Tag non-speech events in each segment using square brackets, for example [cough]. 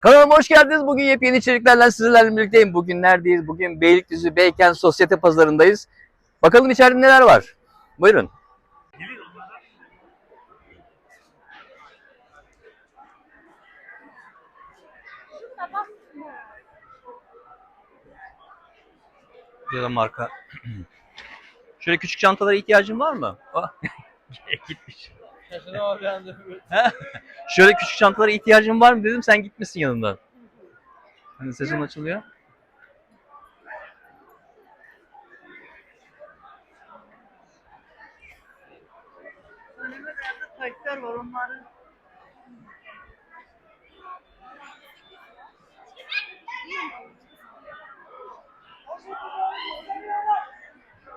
Kanalıma hoş geldiniz. Bugün yepyeni içeriklerle sizlerle birlikteyim. Bugün neredeyiz? Bugün Beylikdüzü Beykent Sosyete Pazarı'ndayız. Bakalım içeride neler var. Buyurun. Burada da marka. [clears throat] Şöyle küçük çantalara ihtiyacın var mı? [laughs] Gitmiş. Şaşırdım abi anda. Şöyle küçük çantalara ihtiyacın var mı dedim sen gitmişsin yanından. Hani sesin açılıyor. Önümde yerde kayıtlar var onların.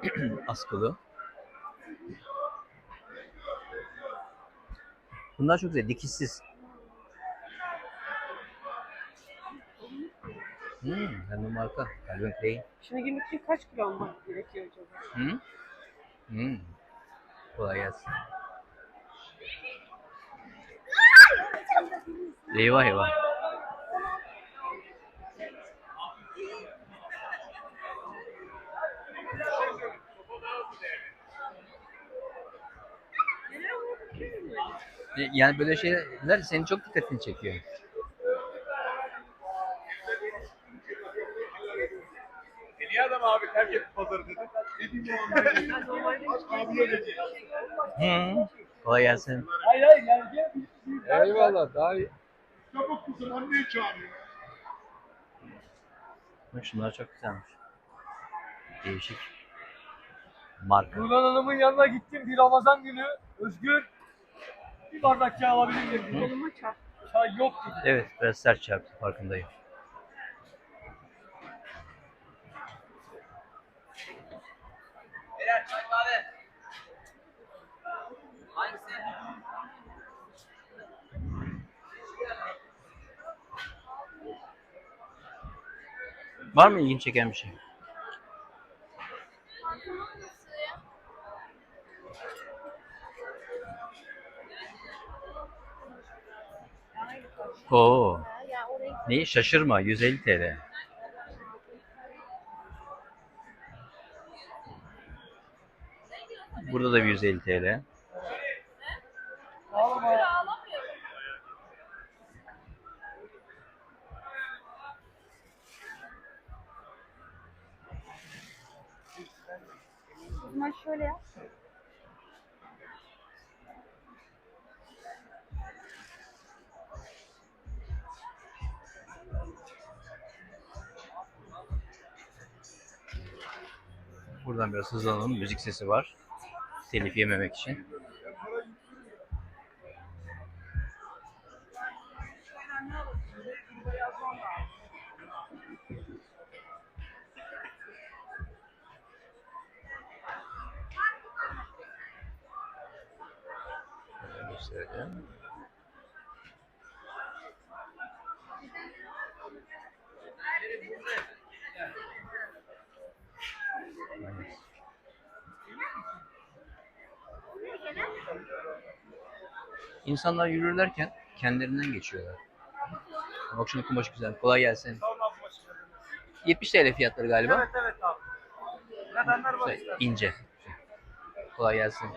[clears throat] Askılı. Bunlar çok güzel, dikişsiz. Hmm, hem de marka. Calvin Klein. Şimdi günlük için kaç kilo almak gerekiyor acaba? Hı? Hmm. Kolay gelsin. Eyvah eyvah. Yani böyle şeyler senin çok dikkatini çekiyor. Niye adam abi terk etti pazarı dedi? Hı. Kolay gelsin. Hayır hayır yani Eyvallah daha iyi. Çabuk kızım anneyi çağırıyor. Bak şunlar çok güzelmiş. Değişik. Marka. Nurhan Hanım'ın yanına gittim bir Ramazan günü. Özgür bir bardak çay alabilir miyim? Koluma çay. Çay yok dedi. Evet biraz sert çarptı farkındayım. Birer çay kahve. Hangisi? Var mı ilgin çeken bir şey? Oo. Neyi şaşırma 150 TL. Burada da bir 150 TL. O zaman şöyle yap. Buradan biraz hızlanalım. Müzik sesi var. Telif yememek için. Gösterelim. İnsanlar yürürlerken kendilerinden geçiyorlar. Bak şunun kumaşı güzel. Kolay gelsin. 70 TL fiyatları galiba. Evet evet abi. Nedenler var Güzel, ince. Kolay gelsin.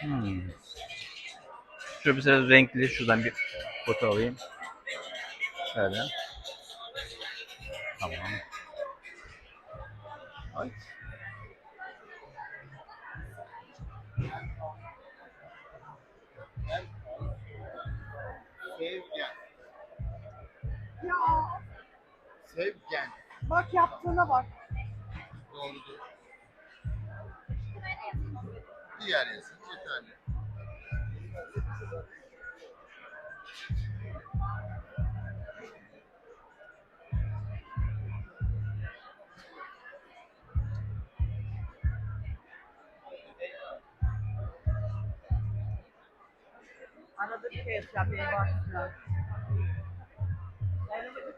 Hmm. Şöyle bir sene renkli şuradan bir foto alayım. Şöyle. Tamam. Ay. Sevgen. Ya Sevgen. bak yaptığına bak. Doğrudur bir yer yazın yeterli. Another case that they want to know.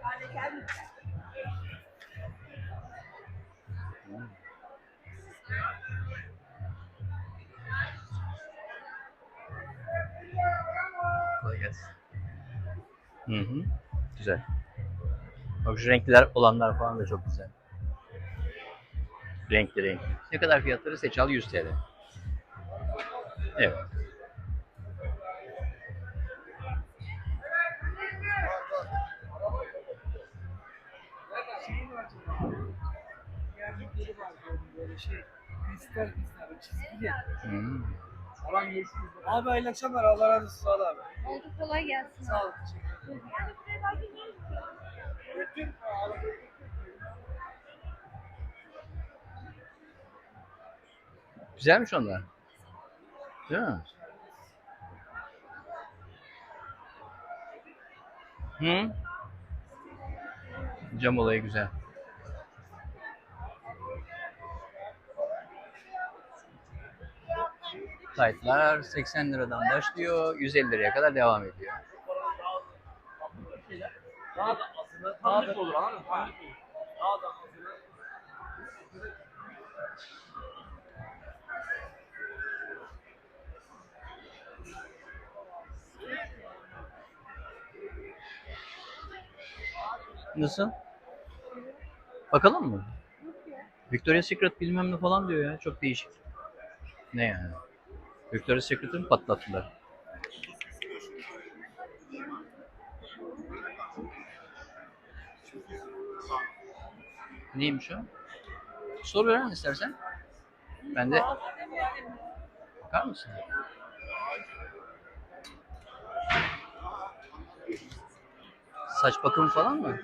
I don't. Gelsin. Hı hı. Güzel. Bak şu renkliler olanlar falan da çok güzel. Renkli renkli. Ne kadar fiyatları seç al 100 TL. Evet. Böyle şey. Kristal kristal. Çizgili. Hmm. Alan görüşürüz. Abi hayırlı akşamlar. Allah razı olsun. Sağ ol abi. Oldu kolay gelsin. Sağ ol. Teşekkür ederim. Bütün Güzelmiş onlar. Değil mi? Hı? Cam olayı güzel. Taytlar 80 liradan başlıyor, 150 liraya kadar devam ediyor. Daha da. Nasıl? Bakalım mı? Victoria's Secret bilmem ne falan diyor ya. Çok değişik. Ne yani? Secret'ı mı patlattılar? Neymiş o? Sor veren istersen. Ben de... Bakar mısın? Saç bakımı falan mı?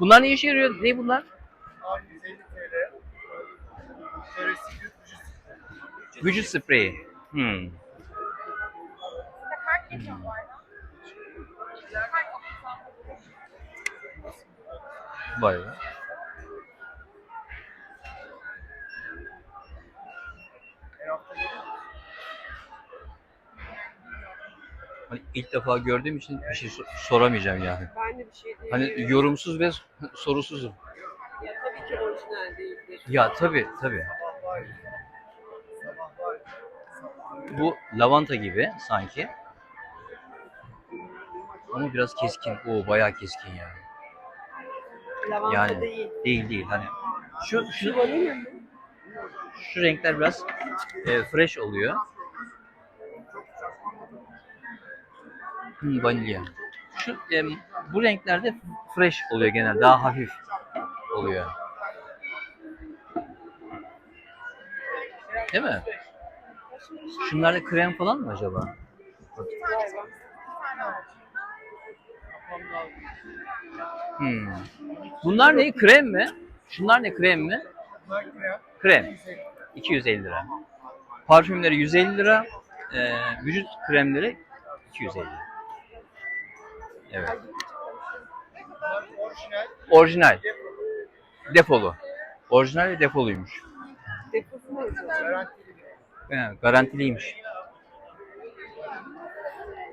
Bunlar ne işe yarıyor? Ne bunlar? Abi 150 TL. Siklet vücut Vücut spreyi. Hmm. Vay be. İlk defa gördüğüm için bir şey sor- soramayacağım yani. Ben de bir şey Hani diyemiyorum. yorumsuz ve sorusuzum. Ya tabii ki orijinal değildir. Ya tabi tabi. Sabah var. Sabah var. Sabah var. Bu lavanta gibi sanki. Ama biraz keskin. Oo bayağı keskin yani. Lavanta Yani değil. değil değil hani şu şu şu renkler biraz e, fresh oluyor. Hmm, vanilya. Şu e, bu renklerde fresh oluyor genel daha hafif oluyor. Değil mi? Şunlarda krem falan mı acaba? Hmm. Bunlar ne? Krem mi? Şunlar ne? Krem mi? Krem. 250 lira. Parfümleri 150 lira. e, vücut kremleri 250 lira. Evet. Orijinal. Orijinal. Defolu. Orijinal ve defoluymuş. Deposu mu. He, garantiliymiş.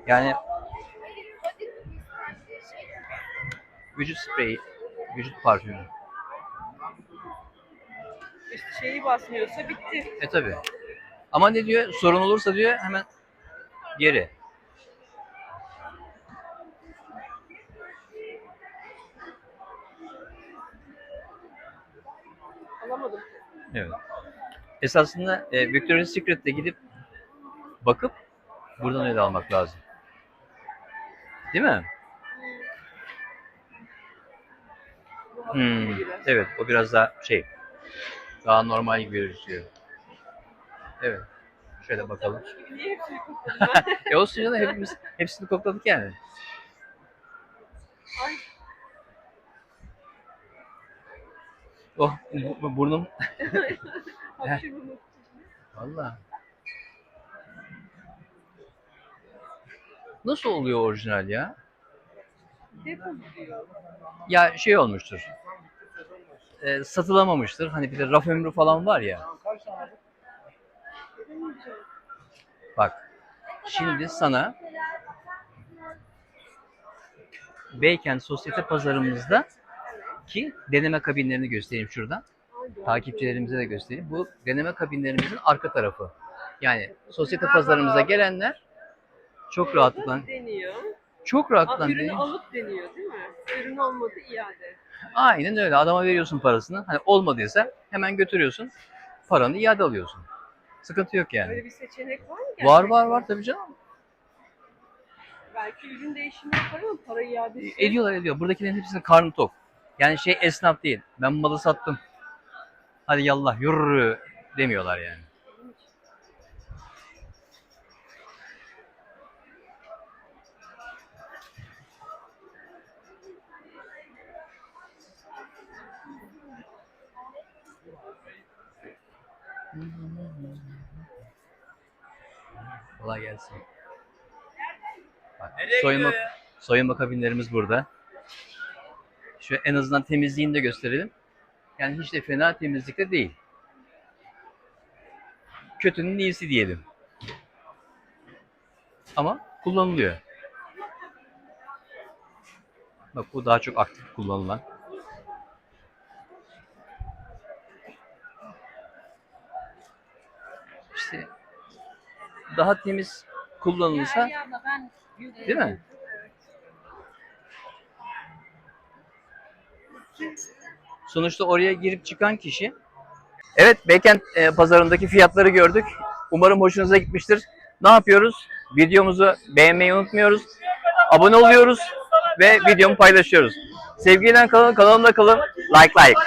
Yani vücut spreyi, vücut parfümü. İşte şeyi basmıyorsa bitti. E tabi. Ama ne diyor? Sorun olursa diyor hemen geri. Evet. Esasında e, Victoria's Secret'te gidip bakıp buradan öyle almak lazım. Değil mi? Hmm, evet, o biraz daha şey, daha normal gibi gözüküyor. Evet, şöyle bakalım. [laughs] E olsun canım, hepimiz, hepsini kokladık yani. Ay. Oh, bu- bu- burnum, [laughs] Hapşırmamak valla. Nasıl oluyor orijinal ya? Depo diyor. Ya şey olmuştur. e, satılamamıştır. Hani bir de raf ömrü falan var ya. Bak. Şimdi sana Beykent Sosyete Pazarımızda ki deneme kabinlerini göstereyim şuradan. Takipçilerimize de göstereyim. Bu deneme kabinlerimizin arka tarafı. Yani sosyete pazarımıza gelenler çok rahatlıkla deniyor. çok Aa, rahatlıkla ürünü deniyor. alıp deniyor değil mi? Ürün olmadı iade. Aynen öyle. Adama veriyorsun parasını. Hani olmadıysa hemen götürüyorsun. Paranı iade alıyorsun. Sıkıntı yok yani. Böyle bir seçenek var mı? Var gerçekten? var var tabii canım. Belki ürün değişimi yapar ama para iadesi. Ediyorlar ediyor. Buradakilerin hepsinin karnı tok. Yani şey esnaf değil. Ben malı sattım. Hadi yallah yürü demiyorlar yani. Kolay gelsin. Bak, soyunma, soyunma kabinlerimiz burada. Şu en azından temizliğini de gösterelim. Yani hiç de fena temizlikte değil. Kötünün iyisi diyelim. Ama kullanılıyor. Bak bu daha çok aktif kullanılan. İşte daha temiz kullanılırsa ben değil mi? Sonuçta oraya girip çıkan kişi. Evet, Beykent e, pazarındaki fiyatları gördük. Umarım hoşunuza gitmiştir. Ne yapıyoruz? Videomuzu beğenmeyi unutmuyoruz. Abone oluyoruz ve videomu paylaşıyoruz. Sevgiyle kalın, kanalımda kalın. Like like.